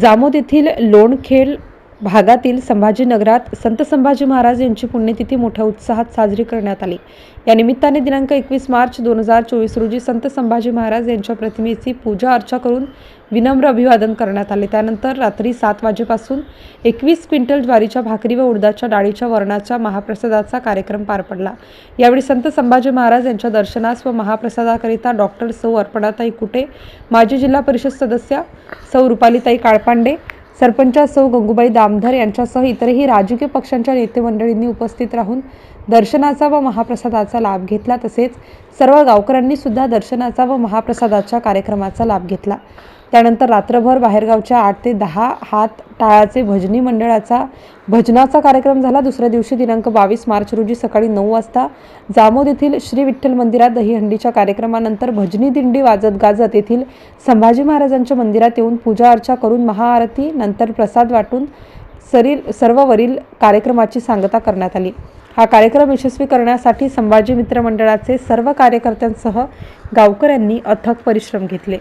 जामोद येथील लोणखेल भागातील संभाजीनगरात संत संभाजी महाराज यांची पुण्यतिथी मोठ्या उत्साहात साजरी करण्यात आली. या निमित्ताने दिनांक एकवीस मार्च दोन हजार चोवीस रोजी संत संभाजी महाराज यांच्या प्रतिमेची पूजा अर्चा करून विनम्र अभिवादन करण्यात आले. त्यानंतर रात्री सात वाजेपासून एकवीस क्विंटल ज्वारीच्या भाकरी व उडदाच्या डाळीच्या वर्णाच्या महाप्रसादाचा कार्यक्रम पार पडला. यावेळी संत संभाजी महाराज यांच्या दर्शनास व महाप्रसादाकरिता डॉक्टर सौ अर्पणाताई कुटे माजी जिल्हा परिषद सदस्या सौ रुपालीताई काळपांडे सरपंचासह गंगूबाई दामधर यांच्यासह इतरही राजकीय पक्षांच्या नेते मंडळींनी उपस्थित राहून दर्शनाचा व महाप्रसादाचा लाभ घेतला तसेच सर्व गावकऱ्यांनी सुद्धा दर्शनाचा व महाप्रसादाच्या कार्यक्रमाचा लाभ घेतला. त्यानंतर रात्रभर बाहेरगावच्या आठ ते दहा हात टाळाचे भजनी मंडळाचा भजनाचा कार्यक्रम झाला. दुसऱ्या दिवशी दिनांक बावीस मार्च रोजी सकाळी नऊ वाजता जामोद येथील श्री विठ्ठल मंदिरात दहीहंडीच्या कार्यक्रमानंतर भजनी दिंडी वाजत गाजत येथील संभाजी महाराजांच्या मंदिरात येऊन पूजा अर्चा करून महाआरती नंतर प्रसाद वाटून सरील सर्ववरील कार्यक्रमाची सांगता करण्यात आली. हा कार्यक्रम यशस्वी करण्यासाठी संभाजी मित्र मंडळाचे सर्व कार्यकर्त्यांसह गावकऱ्यांनी अथक परिश्रम घेतले.